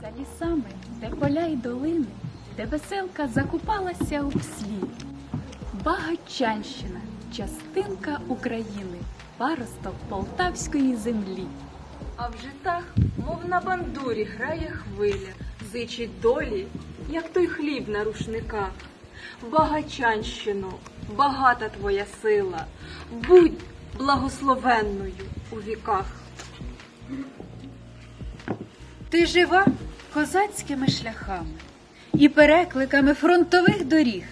За лісами, де поля й долини, де веселка закупалася у пслі. Багачанщина, частинка України, паросток полтавської землі. А в житах, мов на бандурі, грає хвиля, зичить долі, як той хліб на рушниках. Багачанщино, багата твоя сила, будь благословенною у віках. Ти жива козацькими шляхами і перекликами фронтових доріг,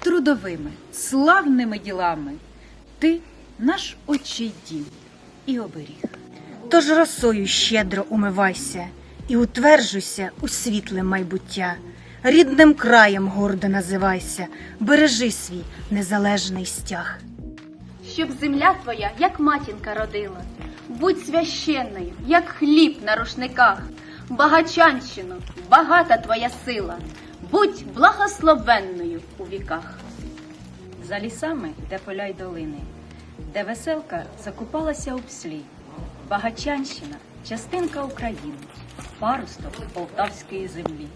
трудовими, славними ділами. Ти наш очий дім і оберіг. Тож росою щедро умивайся і утверджуйся у світле майбуття. Рідним краєм гордо називайся, бережи свій незалежний стяг. щоб земля твоя, як матінка родила. Будь священною, як хліб на рушниках. Багачанщино, багата твоя сила. Будь благословенною у віках. За лісами, де поля й долини, де веселка закупалася у пслі. Багачанщина, частинка України, парусток полтавської землі.